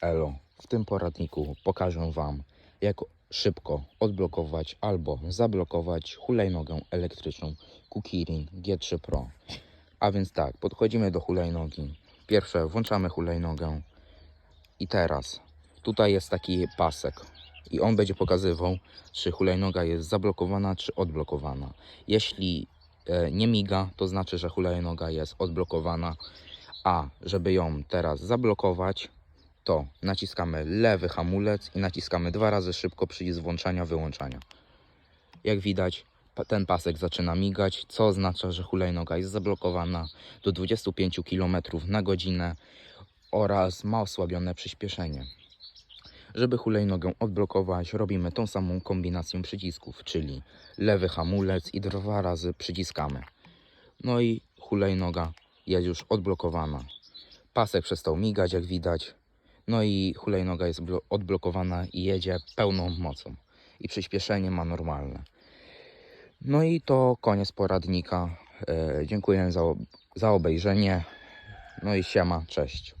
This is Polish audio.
Elo. W tym poradniku pokażę Wam, jak szybko odblokować albo zablokować hulajnogę elektryczną Kukirin G3 Pro. A więc tak, podchodzimy do hulajnogi. Pierwsze włączamy hulajnogę i teraz tutaj jest taki pasek i on będzie pokazywał, czy hulajnoga jest zablokowana, czy odblokowana. Jeśli e, nie miga, to znaczy, że hulajnoga jest odblokowana, a żeby ją teraz zablokować, to naciskamy lewy hamulec i naciskamy dwa razy szybko przycisk włączania, wyłączania. Jak widać, ten pasek zaczyna migać, co oznacza, że hulajnoga jest zablokowana do 25 km na godzinę oraz ma osłabione przyspieszenie. Żeby hulajnogę odblokować, robimy tą samą kombinację przycisków, czyli lewy hamulec i dwa razy przyciskamy. No i hulajnoga jest już odblokowana. Pasek przestał migać, jak widać. No i hulajnoga jest blo- odblokowana i jedzie pełną mocą. I przyspieszenie ma normalne. No i to koniec poradnika. E, dziękuję za, za obejrzenie. No i siema, cześć.